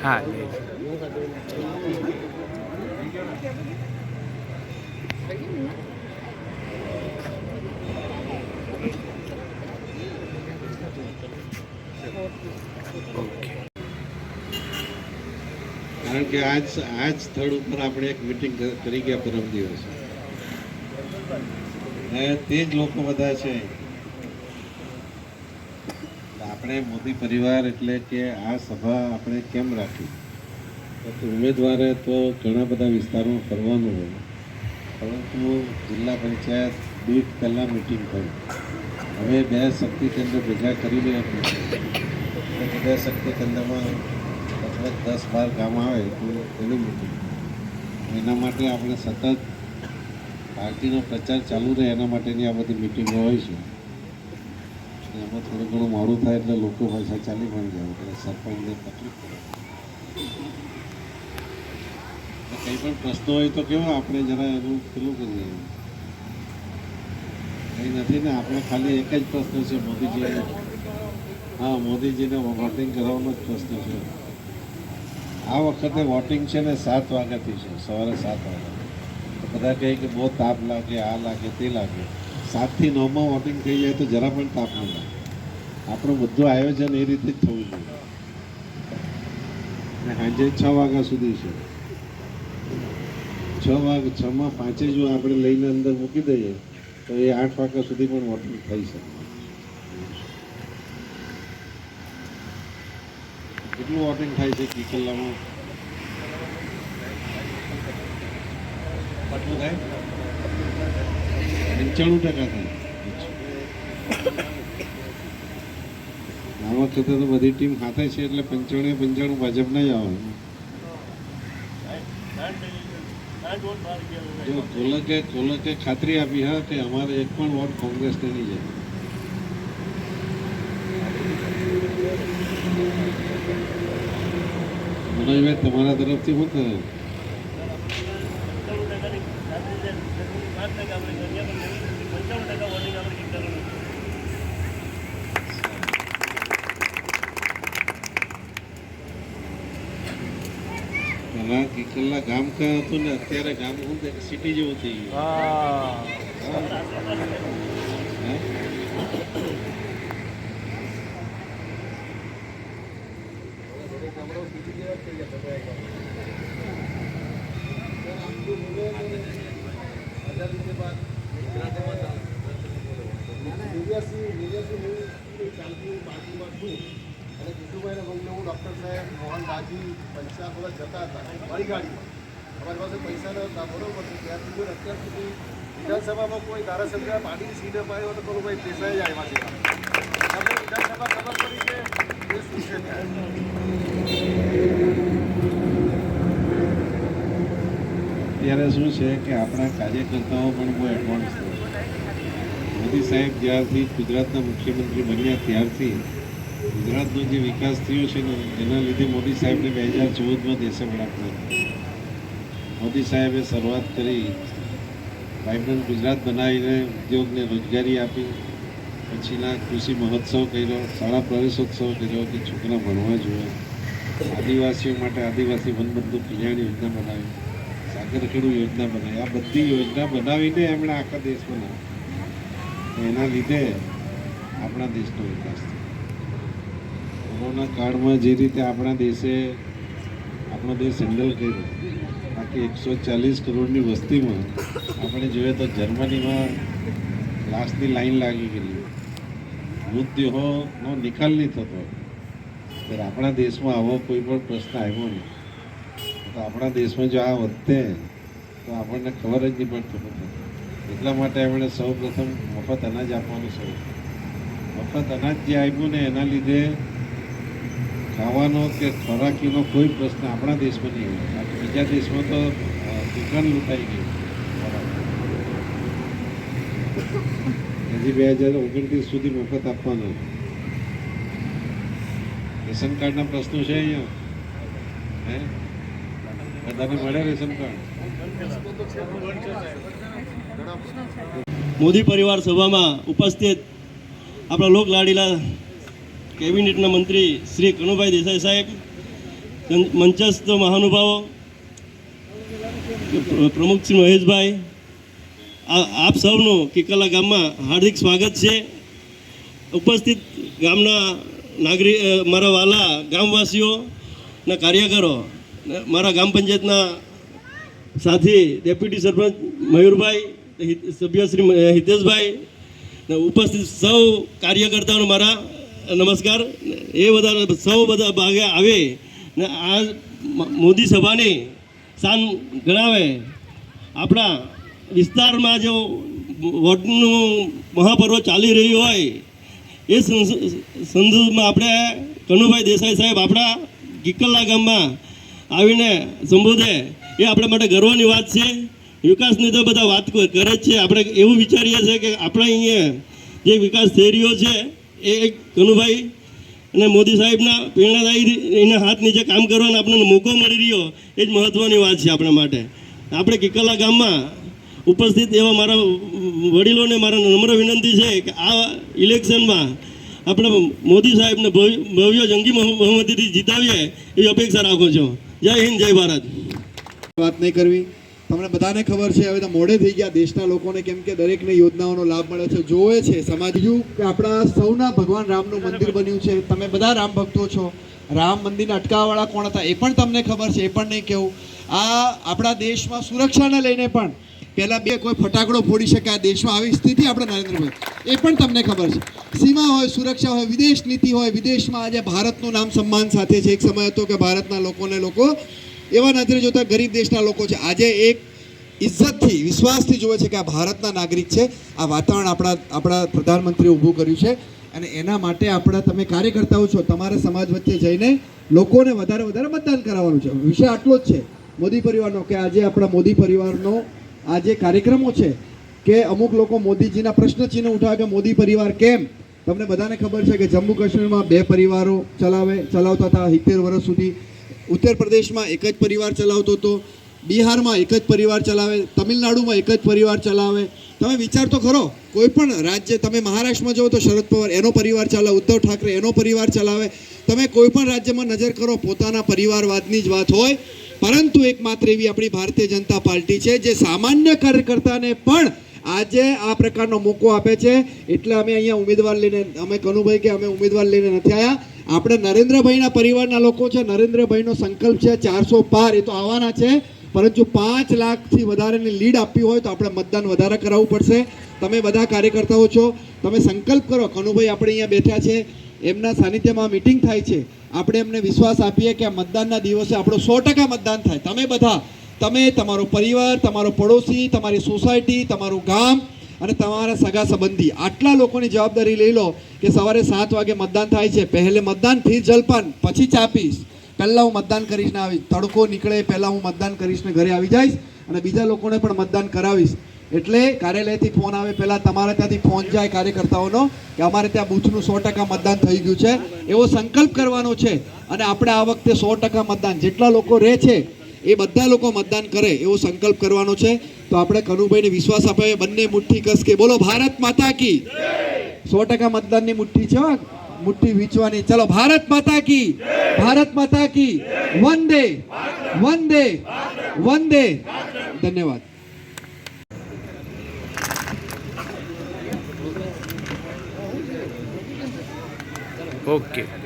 હા ઓકે કારણ કે આજ આજ સ્થળ ઉપર આપણે એક મિટિંગ કરી ગયા પરમ દિવસે. તે જ લોકો બધા છે. આપણે મોદી પરિવાર એટલે કે આ સભા આપણે કેમ રાખી? ઉમેદવારે તો ઘણા બધા વિસ્તારોમાં ફરવાનું હોય, પરંતુ જિલ્લા પંચાયત દીઠ પહેલાં મિટિંગ થઈ. હવે બે શક્તિ કેન્દ્ર ભેગા કરીને આપણે બે શક્તિ કેન્દ્રમાં લગભગ દસ બાર ગામ આવે તો એની મિટિંગ એના માટે આપણે સતત પાર્ટીનો પ્રચાર ચાલુ રહે એના માટેની આ બધી મિટિંગો હોય છે. અને એમાં થોડું ઘણું મોડું થાય એટલે લોકો ભાષા ચાલી પણ જાય, એટલે સરપંચને તકલીફ પડે. કંઈ પણ પ્રશ્નો હોય તો કેવો, આપણે જરા એનું પેલું કરીએ કંઈ નથી ને, આપણે ખાલી એક જ પ્રશ્ન છે મોદીજી હા, મોદીજીને વોટિંગ કરાવવાનો જ પ્રશ્ન છે. આ વખતે વોટિંગ છે ને સાત વાગ્યાથી છે, સવારે સાત વાગ્યા. બધા કહે કે બહુ તાપ લાગે, આ લાગે, તે લાગે. સાતથી નવમાં વોટિંગ થઈ જાય તો જરા પણ તાપ ન લાગે. આપણું બધું આયોજન એ રીતે જ થવું જોઈએ. અને સાંજે છ વાગ્યા સુધી છે. છ વાગ છમાં પાંચે જો આપણે લઈને અંદર મૂકી દઈએ, તો એ આઠ વાગ્યા સુધી પણ વોટિંગ થઈ શકે. કેટલું વોટિંગ થાય છે કિકલ્લામાં કેટલું થાય? પંચાણું ટકા થાય. આ વખતે તો બધી ટીમ હાથે છે એટલે પંચાણું પંચાણું ભાજપના જ આવે. જો કોલકે કોલકે ખાતરી આપી હા કે અમારે એક પણ વોટ કોંગ્રેસને નહીં જાય. મનોજભાઈ તમારા તરફથી શું કરે પેલા કિકલ્લા ગામ ક્યાં હતું ને અત્યારે ગામ શું છે સિટી જેવું થઈ ગયું. હે? જીતુભાઈને બહુ હું ડૉક્ટર સાહેબ, મોહન દાજી પૈસા બધા જતા હતા મારી ગાડીમાં. અમારી પાસે પૈસા નહોતા, બરોબર છે. ત્યાર સુધી અત્યાર સુધી વિધાનસભામાં કોઈ ધારાસભ્ય પાર્ટીની સીટ અપાયો તો કહું ભાઈ પૈસા જ આવ્યા છે. તમને વિધાનસભા ખબર પડી કે એ શું છે ત્યારે શું છે કે આપણા કાર્યકર્તાઓ પણ બહુ એડવાન્સ મોદી સાહેબ જ્યારથી ગુજરાતના મુખ્યમંત્રી બન્યા ત્યારથી ગુજરાતનો જે વિકાસ થયો છે ને, એના લીધે મોદી સાહેબને બે હજાર ચૌદમાં દેશે વડાપ્રધાન મોદી સાહેબે શરૂઆત કરી વાઇબ્રન્ટ ગુજરાત બનાવીને ઉદ્યોગને રોજગારી આપી, પછીના કૃષિ મહોત્સવ કર્યો, શાળા પ્રવેશોત્સવ કર્યો કે છોકરા ભણવા જોઈએ. આદિવાસીઓ માટે આદિવાસી વનબંધુ કલ્યાણ યોજના બનાવી સાગર ખેડૂ યોજના બનાવી, આ બધી યોજના બનાવીને એમણે આખા દેશ બનાવ્યો એના લીધે આપણા દેશનો વિકાસ થયો. કોરોના કાળમાં જે રીતે આપણા દેશે આપણો દેશ હેન્ડલ કર્યો, બાકી એકસો ચાલીસ કરોડની વસ્તીમાં આપણે જોઈએ તો જર્મનીમાં લાશની લાઈન લાગી ગયેલી. મૃતદેહોનો નિકાલ નહીં થતો. ત્યારે આપણા દેશમાં આવો કોઈ પણ પ્રશ્ન આવ્યો નહીં. તો આપણા દેશમાં જો આ વધતે તો આપણને ખબર જ નહીં પડતું એટલા માટે એમણે સૌ પ્રથમ મફત અનાજ આપવાનું શરૂ. મફત અનાજ જે આપ્યું ને એના લીધે ખાવાનો કે ખોરાકીનો કોઈ પ્રશ્ન આપણા દેશમાં નહીં હોય. બીજા દેશમાં તો દુકાન લૂંટાઈ ગઈ. હજી બે હજાર ઓગણત્રીસ સુધી મફત આપવાનો. રેશન કાર્ડના પ્રશ્નો છે અહીંયા? હે? બધાને મળે રેશન કાર્ડ? મોદી પરિવાર સભામાં ઉપસ્થિત આપણા લોક લાડીલા કેબિનેટના મંત્રી શ્રી કનુભાઈ દેસાઈ સાહેબ મંચસ્થ મહાનુભાવો, પ્ર- પ્રમુખ શ્રી મહેશભાઈ આપ સૌનું કિકલા ગામમાં હાર્દિક સ્વાગત છે. ઉપસ્થિત ગામના નાગરિક મારા વાલા ગામવાસીઓના કાર્યકરો મારા ગ્રામ પંચાયતના સાથી ડેપ્યુટી સરપંચ મયુરભાઈ સભ્ય શ્રી હિતેશભાઈ ઉપસ્થિત સૌ કાર્યકર્તાઓને મારા નમસ્કાર. એ બધા સૌ બધા ભાગે આવે ને આ મોદી સભાની શાન ગણાવે. આપણા વિસ્તારમાં જો વોટનું મહાપર્વ ચાલી રહ્યું હોય, એ સંદર્ભમાં આપણે કનુભાઈ દેસાઈ સાહેબ આપણા કિકલ્લા ગામમાં આવીને સંબોધે. એ આપણા માટે ગર્વની વાત છે. વિકાસની તો બધા વાત કરે છે. આપણે એવું વિચારીએ છીએ કે આપણે અહીંયા જે વિકાસ થઈ રહ્યો છે એ એક કનુભાઈ અને મોદી સાહેબના પ્રેરણાદાયી એના હાથ નીચે કામ કરવાનો આપણને મોકો મળી રહ્યો, એ જ મહત્ત્વની વાત છે આપણા માટે. આપણે કિકલા ગામમાં ઉપસ્થિત એવા મારા વડીલોને મારા નમ્ર વિનંતી છે કે આ ઇલેક્શનમાં આપણે મોદી સાહેબને ભવ્ય જંગી બહુ- બહુમતીથી જીતાવીએ એવી અપેક્ષા રાખું છું. જય હિન્દ, જય ભારત. વાત નહીં કરવી. તમને બધાને ખબર છે, હવે તો મોડે થઈ ગયા. દેશના લોકોને કેમ કે દરેકને યોજનાઓનો લાભ મળે છે. જોવે છે સમાજ કે આપણા સૌના ભગવાન રામનું મંદિર બન્યું છે. તમે બધા રામ ભક્તો છો. રામ મંદિરને અટકાવવાળા કોણ હતા એ પણ તમને ખબર છે, એ પણ નહીં કેવું. આ આપણા દેશમાં સુરક્ષાને લઈને પણ પહેલાં બે કોઈ ફટાકડો ફોડી શકે આ દેશમાં આવી સ્થિતિ આપણે નરેન્દ્રભાઈ એ પણ તમને ખબર છે. સીમા હોય, સુરક્ષા હોય, વિદેશ નીતિ હોય, વિદેશમાં આજે ભારતનું નામ સન્માન સાથે છે. એક સમય હતો કે ભારતના લોકોને લોકો એવા નજરે જોતા ગરીબ દેશના લોકો છે. આજે એક ઇજ્જતથી, વિશ્વાસથી જોવે છે કે આ ભારતના નાગરિક છે. આ વાતાવરણ આપણા આપણા પ્રધાનમંત્રીએ ઊભું કર્યું છે. અને એના માટે આપણા તમે કાર્યકર્તાઓ છો, તમારે સમાજ વચ્ચે જઈને લોકોને વધારે વધારે મતદાન કરાવવાનું છે. વિષય આટલો જ છે. મોદી પરિવારનો કે આજે આપણા મોદી પરિવારનો આ જે કાર્યક્રમો છે કે અમુક લોકો મોદીજીના પ્રશ્ન ચિહ્ન ઉઠાવે કે મોદી પરિવાર કેમ? તમને બધાને ખબર છે કે જમ્મુ કાશ્મીરમાં બે પરિવારો ચલાવે, ચલાવતા હતા સિત્તેર વર્ષ સુધી. ઉત્તર પ્રદેશમાં એક જ પરિવાર ચલાવતો હતો, બિહારમાં એક જ પરિવાર ચલાવે, તમિલનાડુમાં એક જ પરિવાર ચલાવે. તમે વિચાર તો ખરો કોઈ પણ રાજ્ય, તમે મહારાષ્ટ્રમાં જાઓ તો શરદ પવાર એનો પરિવાર ચલાવે, ઉદ્ધવ ઠાકરે એનો પરિવાર ચલાવે. તમે કોઈ પણ રાજ્યમાં નજર કરો, પોતાના પરિવારવાદની જ વાત હોય. પરંતુ એકમાત્ર એવી આપણી ભારતીય જનતા પાર્ટી છે, જે સામાન્ય કાર્યકર્તાને પણ આજે આ પ્રકારનો મોકો આપે છે. એટલે અમે અહીંયા ઉમેદવાર લઈને, અમે કનુભાઈ કે અમે ઉમેદવાર લઈને નથી આવ્યા આપણે નરેન્દ્રભાઈના પરિવારના લોકો છે, નરેન્દ્રભાઈનો સંકલ્પ છે, ચારસો પાર, એ તો આવવાના છે. પરંતુ પાંચ લાખથી વધારેની લીડ આપવી હોય તો આપણે મતદાન વધારે કરાવવું પડશે. તમે બધા કાર્યકર્તાઓ છો, તમે સંકલ્પ કરો. કનુભાઈ આપણે અહીંયા બેઠા છે, એમના સાનિધ્યમાં મિટિંગ થાય છે. આપણે એમને વિશ્વાસ આપીએ કે આ મતદાનના દિવસે આપણો સો ટકા મતદાન થાય. તમે બધા, તમે, તમારો પરિવાર, તમારો પડોશી, તમારી સોસાયટી, તમારું ગામ અને તમારા સગા સંબંધી આટલા લોકોની જવાબદારી લઈ લો કે સવારે સાત વાગે મતદાન થાય છે. પહેલે મતદાન, ફીર જલપાન, પછી ચા પીશ. પહેલાં હું મતદાન કરીશ ને આવીશ. તડકો નીકળે પહેલાં હું મતદાન કરીશ ને ઘરે આવી જઈશ અને બીજા લોકોને પણ મતદાન કરાવીશ. એટલે કાર્યાલયથી ફોન આવે પહેલાં તમારે ત્યાંથી ફોન જાય કાર્યકર્તાઓનો કે અમારે ત્યાં બૂથનું સો ટકા મતદાન થઈ ગયું છે. એવો સંકલ્પ કરવાનો છે. અને આપણે આ વખતે સો ટકા મતદાન. જેટલા લોકો રહે છે એ બધા લોકો મતદાન કરે એવો સંકલ્પ કરવાનો છે. તો આપણે કનુભાઈને વિશ્વાસ અપાવીએ બંને મુઠ્ઠી કસ કે બોલો, ભારત માતા કી. સો ટકા મતદાનની મુઠ્ઠી છે. મુઠ્ઠી વીંચવાની. ચલો, ભારત માતા કી. ભારત માતા કી. વંદે. વંદે. વંદે. ધન્યવાદ. ઓકે